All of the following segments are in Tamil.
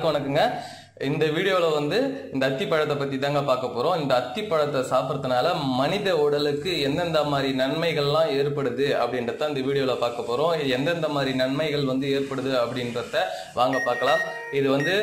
வணக்கங்க. இந்த வீடியோவில் வந்து இந்த அத்தி பழத்தை பற்றி தாங்க பார்க்க போகிறோம் இந்த அத்தி பழத்தை சாப்பிட்றதுனால மனித உடலுக்கு எந்தெந்த மாதிரி நன்மைகள்லாம் ஏற்படுது அப்படின்றத இந்த வீடியோவில் பார்க்க போகிறோம் எந்தெந்த மாதிரி நன்மைகள் வந்து ஏற்படுது அப்படின்றத வாங்க பார்க்கலாம். இது வந்து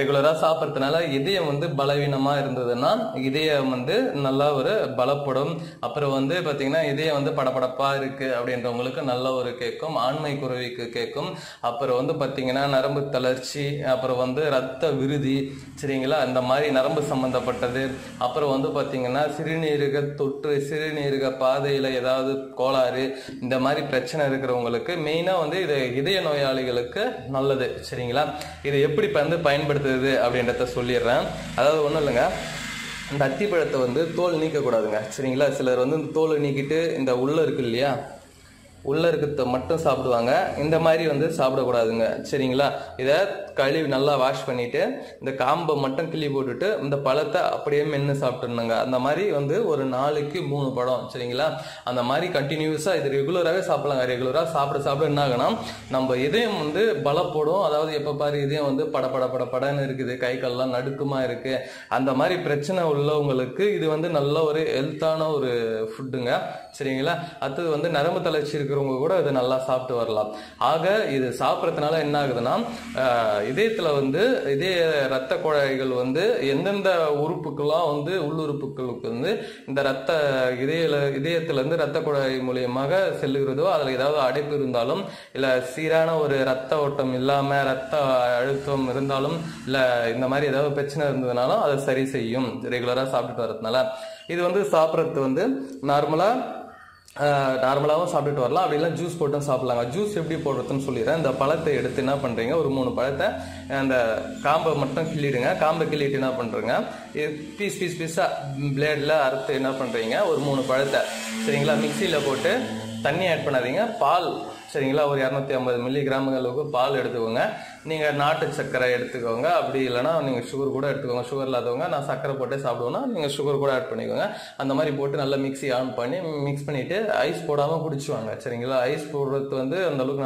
ரெகுலராக சாப்பிட்றதுனால இதயம் வந்து பலவீனமாக இருந்ததுன்னா இதயம் வந்து நல்லா ஒரு பலப்படும். அப்புறம் வந்து பார்த்திங்கன்னா இதயம் வந்து படபடப்பாக இருக்குது அப்படின்றவங்களுக்கு நல்ல ஒரு கேட்கும் ஆண்மை குருவிக்கு கேட்கும் அப்புறம் வந்து பார்த்தீங்கன்னா நரம்பு தளர்ச்சி அப்புறம் வந்து ரத்த விருதி சரிங்களா? இந்த மாதிரி நரம்பு சம்மந்தப்பட்டது அப்புறம் வந்து பார்த்திங்கன்னா சிறுநீரக தொற்று சிறுநீரக பாதையில் ஏதாவது கோளாறு இந்த மாதிரி பிரச்சனை இருக்கிறவங்களுக்கு மெயினாக வந்து இது இதய நோயாளிகளுக்கு நல்லது சரிங்களா? இது எப்படி வந்து பயன்படுத்துறது அப்படின்றத சொல்லிடுறேன். அதாவது ஒன்றும் இல்லைங்க. இந்த அத்திப்பழத்தை வந்து தோல் நீக்கக்கூடாதுங்க சரிங்களா? சிலர் வந்து இந்த தோலை நீக்கிட்டு இந்த உள்ளே இருக்கு இல்லையா? உள்ள இருக்கிறத மட்டும் சாப்பிடுவாங்க. இந்த மாதிரி வந்து சாப்பிடக்கூடாதுங்க. சரிங்களா? இதை கழுவி நல்லா வாஷ் பண்ணிட்டு இந்த காம்பை மட்டும் கிள்ளி போட்டுட்டு இந்த பழத்தை அப்படியே மென்று சாப்பிட்டுருணுங்க அந்த மாதிரி வந்து ஒரு நாளைக்கு மூணு பழம். சரிங்களா? அந்த மாதிரி கண்டினியூஸாக இது ரெகுலராகவே சாப்பிடலாங்க. ரெகுலராக சாப்பிட சாப்பிட என்ன ஆகுனா நம்ம இதயம் வந்து பலப்படும் அதாவது எப்போ பாரு இதயம் வந்து பட பட பட படன்னு இருக்குது. கை கால்லாம் நடுக்கமாக இருக்கு. அந்த மாதிரி பிரச்சனை உள்ளவங்களுக்கு இது வந்து நல்ல ஒரு ஹெல்த்தான ஒரு ஃபுட்டுங்க சரிங்களா? அடுத்தது வந்து நரம்பு தளர்ச்சி இருக்கிறவங்க கூட இதை நல்லா சாப்பிட்டு வரலாம். ஆக இது சாப்பிட்றதுனால என்ன ஆகுதுன்னா இதயத்தில் வந்து இதய ரத்த குழாய்கள் வந்து எந்தெந்த உறுப்புக்கெல்லாம் வந்து உள்ளுறுப்புகளுக்கு வந்து இந்த ரத்த இதய இதயத்திலேருந்து ரத்த குழாய் மூலியமாக செல்லுகிறதோ அதில் ஏதாவது அடைப்பு இருந்தாலும் இல்லை சீரான ஒரு ரத்த ஓட்டம் இல்லாமல் ரத்த அழுத்தம் இருந்தாலும் இல்லை இந்த மாதிரி ஏதாவது பிரச்சனை இருந்ததுனாலும் அதை சரி செய்யும் ரெகுலராக சாப்பிட்டுட்டு வரதுனால. இது வந்து சாப்பிட்றது வந்து நார்மலாக நார்மலாகவும் சாப்பிட்டுட்டு வரலாம். அப்படி ஜூஸ் போட்டும் சாப்பிடலாங்க. ஜூஸ் எப்படி போடுறதுன்னு சொல்லிடுறேன். இந்த பழத்தை எடுத்து என்ன பண்ணுறீங்க ஒரு மூணு பழத்தை அந்த காம்பை மட்டும் கிள்ளிடுங்க. காம்பை கிள்ளிட்டு என்ன பண்ணுறீங்க பீஸ் பீஸ் பீஸாக பிளேடில் அறுத்து என்ன பண்ணுறீங்க ஒரு மூணு பழத்தை சரிங்களா? மிக்சியில் போட்டு தண்ணி ஆட் பண்ணாதீங்க. பால் சரிங்களா? ஒரு இரநூத்தி ஐம்பது மில்லி கிராம் அளவுக்கு பால் எடுத்துக்கோங்க. நீங்கள் நாட்டு சர்க்கரை எடுத்துக்கோங்க. அப்படி இல்லைன்னா நீங்கள் சுகர் கூட எடுத்துக்கோங்க. சுகர் இல்லாதவங்க நான் சர்க்கரை போட்டே சாப்பிடுவேன்னா நீங்கள் சுகர் கூட ஆட் பண்ணிக்கோங்க. அந்த மாதிரி போட்டு நல்லா மிக்ஸி ஆன் பண்ணி மிக்ஸ் பண்ணிவிட்டு ஐஸ் போடாமல் குடிச்சுவாங்க. சரிங்களா? ஐஸ் போடுறது வந்து அந்த அளவுக்கு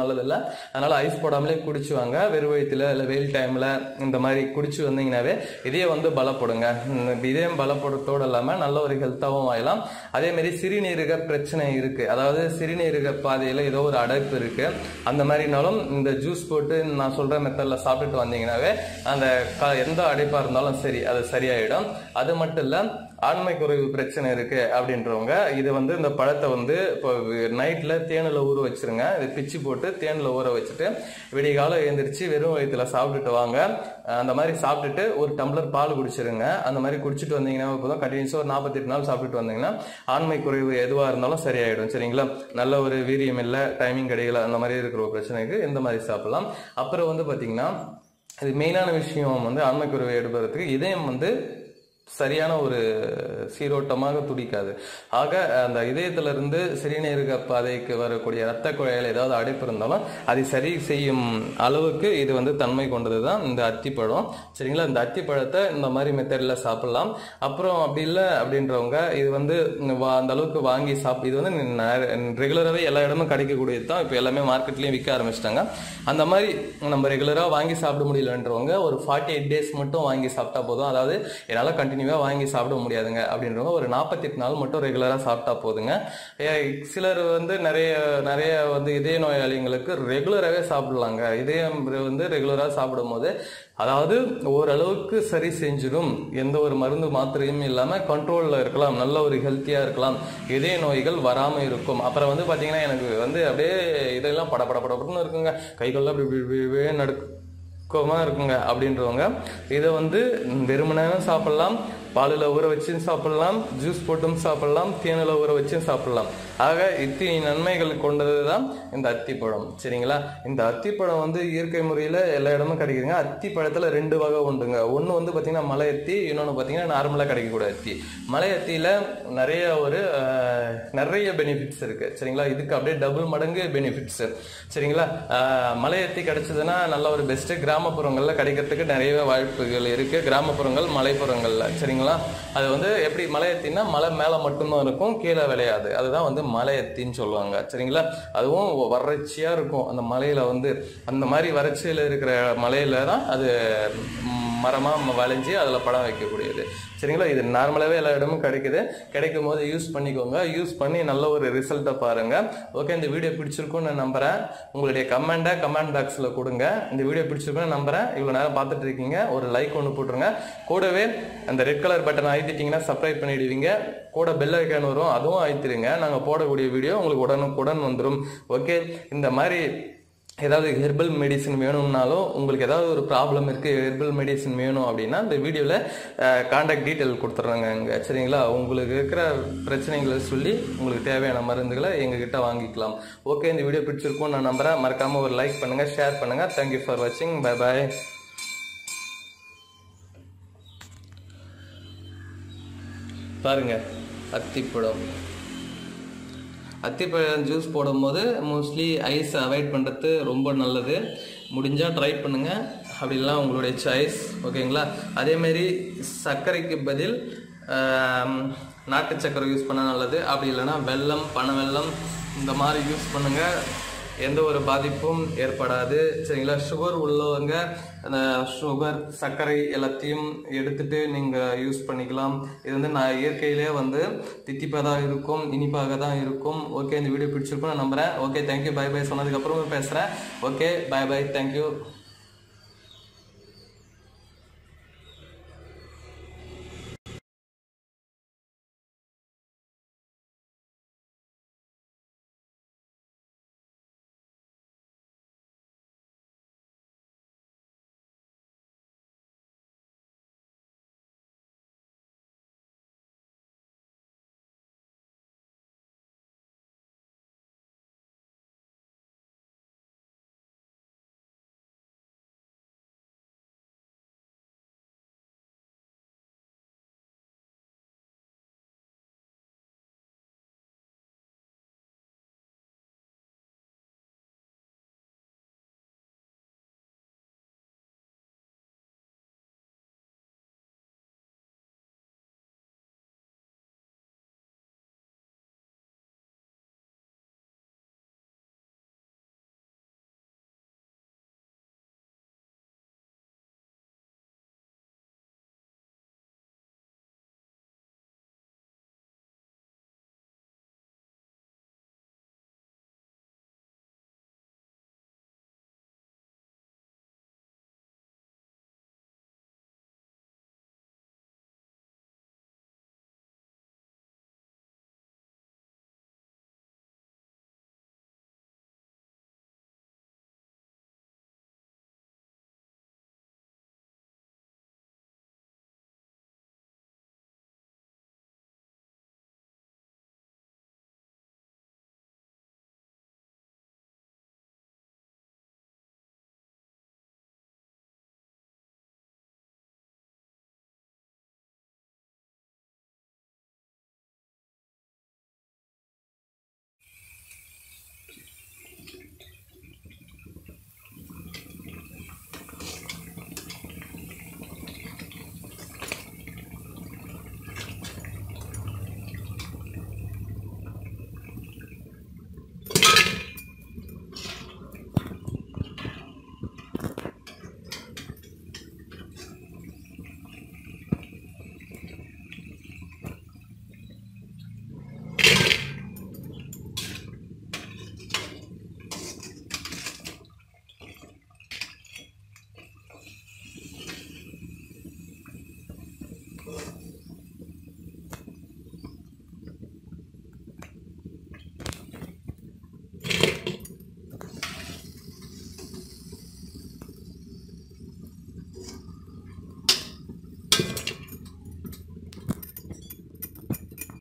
அதனால் ஐஸ் போடாமலே குடிச்சுவாங்க. வெறும் வயிற்றுல இல்லை வெயில் டைமில் இந்த மாதிரி குடிச்சு வந்தீங்கன்னாவே இதே வந்து பலப்படுங்க. இதயம் பலப்படுறதோடு இல்லாமல் நல்ல ஒரு ஹெல்த்தாகவும் ஆகலாம் அதேமாரி சிறுநீரக பிரச்சனை இருக்குது அதாவது சிறுநீரக பாதையில் ஏதோ ஒரு அடைப்பு இருக்குது அந்த மாதிரினாலும் இந்த ஜூஸ் போட்டு நான் சொல்கிற மெத்தடில் சாப்பிட்டுட்டு வந்தீங்கன்னாவே அந்த க- எந்த அடைப்பாக இருந்தாலும் சரி அது சரியாயிடும். அது மட்டும் இல்லை ஆண்மை குறைவு பிரச்சனை இருக்கு அப்படின்றவங்க இது வந்து இந்த பழத்தை வந்து இப்போ நைட்ல தேனில் ஊற வச்சிருங்க. இது பிச்சு போட்டு தேனில் ஊற வச்சுட்டு விடிய காலம் எழுந்திரிச்சு வெறும் வயிற்றுல சாப்பிட்டுட்டு வாங்க. அந்த மாதிரி சாப்பிட்டுட்டு ஒரு டம்ளர் பால் குடிச்சிருங்க. அந்த மாதிரி குடிச்சிட்டு வந்தீங்கன்னா போதும். கண்டினியூஸாக ஒரு நாற்பத்தெட்டு நாள் சாப்பிட்டுட்டு வந்தீங்கன்னா ஆண்மை குறைவு எதுவாக இருந்தாலும் சரியாயிடும். சரிங்களா? நல்ல ஒரு வீரியம் இல்லை டைமிங் கிடைக்கல அந்த மாதிரி இருக்கிற ஒரு பிரச்சனைக்கு இந்த மாதிரி சாப்பிடலாம். அப்புறம் வந்து பார்த்தீங்கன்னா இது மெயினான விஷயம் வந்து ஆண்மைக்குறைவை எடுப்பதற்கு இதயம் வந்து சரியான ஒரு சீரோட்டமாக துடிக்காது. ஆக அந்த இதயத்திலிருந்து சிறுநீரக பாதைக்கு வரக்கூடிய இரத்த குழாயில் ஏதாவது அடைப்பு இருந்தாலும் அதை சரி செய்யும் அளவுக்கு இது வந்து தன்மை கொண்டது தான் இந்த அத்திப்பழம். சரிங்களா? இந்த அத்திப்பழத்தை இந்த மாதிரி மெத்தடில் சாப்பிடலாம். அப்புறம் அப்படி இல்லை அப்படின்றவங்க இது வந்து வா- அந்த அளவுக்கு வாங்கி சாப் இது வந்து ரெகுலராகவே எல்லா இடமும் கிடைக்கக்கூடியது தான் இப்போ எல்லாமே மார்க்கெட்லேயும் விற்க ஆரம்பிச்சிட்டாங்க. அந்த மாதிரி நம்ம ரெகுலராக வாங்கி சாப்பிட முடியலன்றவங்க ஒரு ஃபார்ட்டி எயிட் டேஸ் மட்டும் வாங்கி சாப்பிட்டா போதும். அதாவது என்னால் கண்டினியூ கண்டினியூவாக வாங்கி சாப்பிட முடியாதுங்க. அப்படின்றவங்க ஒரு நாற்பத்தெட்டு நாள் மட்டும் ரெகுலராக சாப்பிட்டா போதுங்க. சிலர் வந்து நிறைய நிறைய வந்து இதய நோயாளிங்களுக்கு ரெகுலராகவே சாப்பிடலாங்க. இதயம் வந்து ரெகுலராக சாப்பிடும்போது அதாவது ஓரளவுக்கு சரி செஞ்சிடும். எந்த ஒரு மருந்து மாத்திரையும் இல்லாமல் கண்ட்ரோலில் இருக்கலாம். நல்ல ஒரு ஹெல்த்தியாக இருக்கலாம். இதய நோய்கள் வராமல் இருக்கும். அப்புறம் வந்து பார்த்தீங்கன்னா எனக்கு வந்து அப்படியே இதெல்லாம் பட படப்படன்னு இருக்குங்க. கைகள்லாம் அப்படி இப்படி இப்படி நடுக்கு பக்குவமாக இருக்குங்க அப்படின்றவங்க. இதை வந்து வெறுமனாவும் சாப்பிட்லாம். பாலில் ஊற வச்சும் சாப்பிட்லாம். ஜூஸ் போட்டும் சாப்பிட்லாம். தேனில் ஊற வச்சும் சாப்பிட்லாம். ஆக இத்தனை நன்மைகள் கொண்டது தான் இந்த அத்திப்பழம். சரிங்களா? இந்த அத்திப்பழம் வந்து இயற்கை முறையில் எல்லா இடமும் கிடைக்குதுங்க. அத்திப்பழத்தில் ரெண்டு வகை உண்டுங்க. ஒன்று வந்து பார்த்திங்கன்னா மலை அத்தி இன்னொன்று பார்த்திங்கன்னா நார்மலாக கிடைக்கக்கூடிய அத்தி. மலை அத்தியில் நிறைய ஒரு நிறைய பெனிஃபிட்ஸ் இருக்குது சரிங்களா? இதுக்கு அப்படியே டபுள் மடங்கு பெனிஃபிட்ஸ் சரிங்களா? மலை அத்தி கிடைச்சதுன்னா நல்ல ஒரு பெஸ்ட்டு கிராமப்புறங்களில் கிடைக்கிறதுக்கு நிறைய வாய்ப்புகள் இருக்குது கிராமப்புறங்கள் மலைப்புறங்களில். சரிங்களா? அது வந்து எப்படி மலை அத்தின்னா மலை மேலே மட்டும்தான் இருக்கும் கீழே விளையாது. அதுதான் வந்து மலையத்தின்னு சொல்லுவாங்க. சரிங்களா? அதுவும் வறட்சியாக இருக்கும். அந்த மலையில் வந்து அந்த மாதிரி வறட்சியில் இருக்கிற மலையில் தான் அது மரமாக வளைஞ்சி அதில் படம் வைக்கக்கூடியது. சரிங்களா? இது நார்மலாகவே எல்லா இடமும் கிடைக்குது. கிடைக்கும் போது யூஸ் பண்ணிக்கோங்க. யூஸ் பண்ணி நல்ல ஒரு ரிசல்ட்டை பாருங்கள் ஓகே இந்த வீடியோ பிடிச்சிருக்கும்னு நான் நம்புறேன். உங்களுடைய கமெண்ட்டை கமெண்ட் பாக்ஸில் கொடுங்க. இந்த வீடியோ பிடிச்சிருக்கும்னு நம்புகிறேன் இவ்வளோ நேரம் பார்த்துட்டு இருக்கீங்க. ஒரு லைக் ஒன்று போட்டுருங்க. கூடவே அந்த ரெட் கலர் பட்டனை அழுத்திட்டிங்கன்னா சப்ஸ்கிரைப் பண்ணிடுவீங்க. கூட பெல் ஐக்கான் வரும். அதுவும் அழுத்திடுங்க. நாங்கள் போடக்கூடிய வீடியோ உங்களுக்கு உடனுக்குடன் வந்துடும் ஓகே இந்த மாதிரி ஏதாவது ஹெர்பல் மெடிசன் வேணும்னாலும் உங்களுக்கு ஏதாவது ஒரு ப்ராப்ளம் இருக்குது ஹெர்பல் மெடிசன் வேணும் அப்படின்னா இந்த வீடியோவில் காண்டாக்ட் டீட்டெயில் கொடுத்துட்றாங்க இங்கே. சரிங்களா? உங்களுக்கு இருக்கிற பிரச்சனைகளை சொல்லி உங்களுக்கு தேவையான மருந்துகளை எங்ககிட்ட வாங்கிக்கலாம். ஓகே இந்த வீடியோ பிடிச்சிருக்கோம் நான் நம்புகிறேன் மறக்காமல் ஒரு லைக் பண்ணுங்கள் ஷேர் பண்ணுங்கள் தேங்க்யூ ஃபார் வாட்சிங் பை பாய் பாருங்க அத்திப்பழம் அத்திப்பழம் ஜூஸ் போடும்போது மோஸ்ட்லி ஐஸ் அவாய்ட் பண்ணுறது ரொம்ப நல்லது. முடிஞ்சால் ட்ரை பண்ணுங்கள் அப்படிலாம் உங்களுடைய சாய்ஸ் ஓகேங்களா அதேமாரி சர்க்கரைக்கு பதில் நாட்டு சர்க்கரை யூஸ் பண்ணால் நல்லது. அப்படி இல்லைன்னா வெல்லம் பனை வெல்லம் இந்த மாதிரி யூஸ் பண்ணுங்கள் எந்த ஒரு பாதிப்பும் ஏற்படாது. சரிங்களா? சுகர் உள்ளவங்க அந்த சுகர் சர்க்கரை எல்லாத்தையும் எடுத்துட்டு நீங்கள் யூஸ் பண்ணிக்கலாம். இது வந்து நான் இயற்கையிலே வந்து தித்திப்பாக தான் இருக்கும் இனிப்பாக தான் இருக்கும். ஓகே இந்த வீடியோ பிடிச்சிருக்கும் நான் நம்புகிறேன் okay thank you bye bye சொன்னதுக்கப்புறமே பேசுகிறேன் ஓகே பை பை தேங்க்யூ